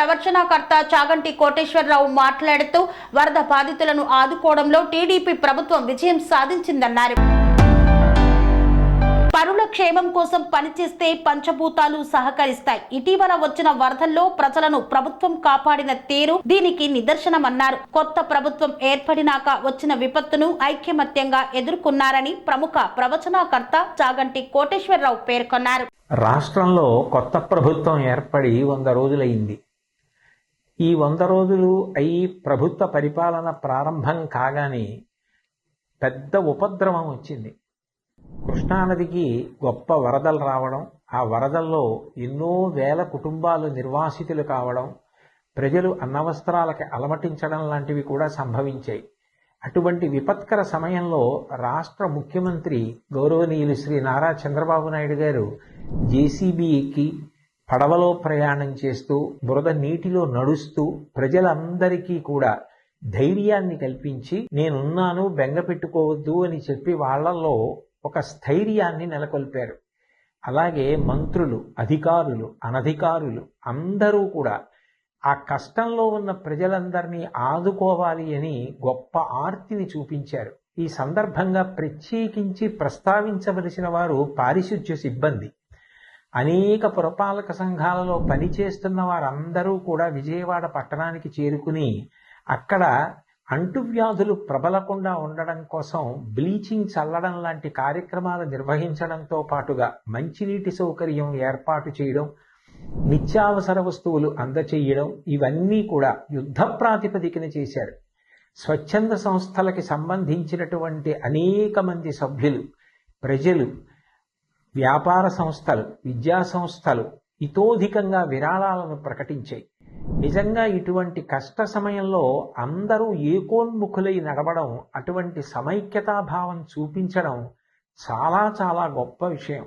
ప్రవచనకర్త చాగంటి కోటేశ్వరరావు మాట్లాడుతూ వరద బాధితులను ఆదుకోవడంలో టీడీపీ ప్రభుత్వం విజయం సాధించిందన్నారు. పరుల క్షేమం కోసం పనిచేస్తే పంచభూతాలు సహకరిస్తాయి. ఇటీవల వచ్చిన వరదల్లో ప్రజలను ప్రభుత్వం కాపాడిన తీరు దీనికి నిదర్శనమన్నారు. కొత్త ప్రభుత్వం ఏర్పడినాక వచ్చిన విపత్తును ఐక్యమత్యంగా ఎదుర్కొన్నారని ప్రముఖ ప్రవచనకర్త చాగంటి కోటేశ్వరరావు పేర్కొన్నారు. రాష్ట్రంలో కొత్త ప్రభుత్వం ఏర్పడి వంద రోజులైంది. ఈ వంద రోజులు అయి ప్రభుత్వ పరిపాలన ప్రారంభం కాగానే పెద్ద ఉపద్రవం వచ్చింది. కృష్ణానదికి గొప్ప వరదలు రావడం ఆ వరదల్లో ఎన్నో వేల కుటుంబాలు నిర్వాసితులు కావడం ప్రజలు అన్నవస్త్రాలకి అలమటించడం లాంటివి కూడా సంభవించాయి. అటువంటి విపత్కర సమయంలో రాష్ట్ర ముఖ్యమంత్రి గౌరవనీయులు శ్రీ నారా చంద్రబాబు నాయుడు గారు జేసీబీకి పడవలో ప్రయాణం చేస్తూ బురద నీటిలో నడుస్తూ ప్రజలందరికీ కూడా ధైర్యాన్ని కల్పించి నేనున్నాను బెంగ పెట్టుకోవద్దు అని చెప్పి వాళ్ళల్లో ఒక స్థైర్యాన్ని నెలకొల్పారు. అలాగే మంత్రులు అధికారులు అనధికారులు అందరూ కూడా ఆ కష్టంలో ఉన్న ప్రజలందరినీ ఆదుకోవాలి అని గొప్ప ఆర్తిని చూపించారు. ఈ సందర్భంగా ప్రత్యేకించి ప్రస్తావించవలసిన వారు పారిశుధ్య సిబ్బంది. అనేక పురపాలక సంఘాలలో పనిచేస్తున్న వారందరూ కూడా విజయవాడ పట్టణానికి చేరుకుని అక్కడ అంటువ్యాధులు ప్రబలకుండా ఉండడం కోసం బ్లీచింగ్ చల్లడం లాంటి కార్యక్రమాలు నిర్వహించడంతో పాటుగా మంచినీటి సౌకర్యం ఏర్పాటు చేయడం నిత్యావసర వస్తువులు అందచేయడం ఇవన్నీ కూడా యుద్ధ ప్రాతిపదికన చేశారు. స్వచ్ఛంద సంస్థలకి సంబంధించినటువంటి అనేక మంది సభ్యులు ప్రజలు వ్యాపార సంస్థలు విద్యా సంస్థలు ఇతోధికంగా విరాళాలను ప్రకటించాయి. నిజంగా ఇటువంటి కష్ట సమయంలో అందరూ ఏకోన్ముఖులై నడవడం అటువంటి సమైక్యతాభావం చూపించడం చాలా చాలా గొప్ప విషయం.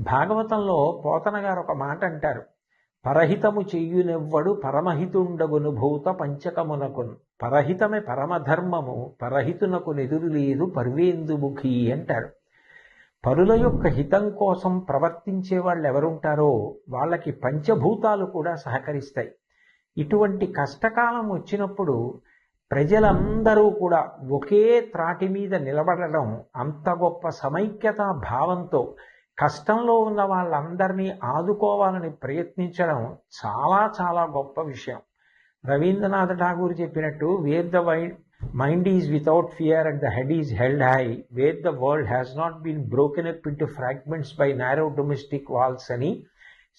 భాగవతంలో పోతన గారు ఒక మాట అంటారు. పరహితము చెయ్యునెవ్వడు పరమహితుండగును భూత పంచకమునకు పరహితమే పరమధర్మము పరహితునకు నెదురు లేదు పర్వేందుముఖి అంటారు. పరుల యొక్క హితం కోసం ప్రవర్తించే వాళ్ళు ఎవరుంటారో వాళ్ళకి పంచభూతాలు కూడా సహకరిస్తాయి. ఇటువంటి కష్టకాలం వచ్చినప్పుడు ప్రజలందరూ కూడా ఒకే త్రాటి మీద నిలబడడం అంత గొప్ప సమైక్యత భావంతో కష్టంలో ఉన్న వాళ్ళందరినీ ఆదుకోవాలని ప్రయత్నించడం చాలా చాలా గొప్ప విషయం. రవీంద్రనాథ్ ఠాగూర్ చెప్పినట్టు where the why mind is without fear and the head is held high where the world has not been broken up into fragments by narrow domestic walls అని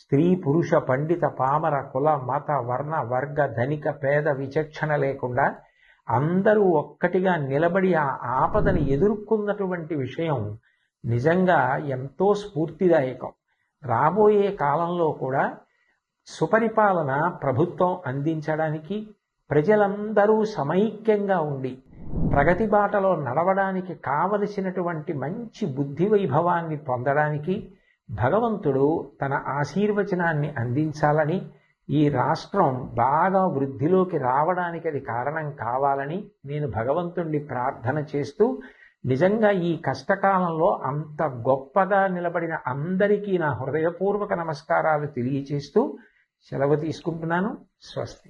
స్త్రీ పురుష పండిత పామర కుల మత వర్ణ వర్గ ధనిక పేద విచక్షణ లేకుండా అందరూ ఒక్కటిగా నిలబడి ఆ ఆపదని ఎదుర్కొన్నటువంటి విషయం నిజంగా ఎంతో స్ఫూర్తిదాయకం రాబోయే కాలంలో కూడా సుపరిపాలన ప్రభుత్వం అందించడానికి ప్రజలందరూ సమైక్యంగా ఉండి ప్రగతి బాటలో నడవడానికి కావలసినటువంటి మంచి బుద్ధి వైభవాన్ని పొందడానికి భగవంతుడు తన ఆశీర్వచనాన్ని అందించాలని ఈ రాష్ట్రం బాగా వృద్ధిలోకి రావడానికి అది కారణం కావాలని నేను భగవంతుణ్ణి ప్రార్థన చేస్తూ నిజంగా ఈ కష్టకాలంలో అంత గొప్పగా నిలబడిన అందరికీ నా హృదయపూర్వక నమస్కారాలు తెలియచేస్తూ సెలవు తీసుకుంటున్నాను. స్వస్తి.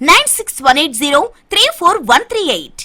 Nine six one eight zero three four one three eight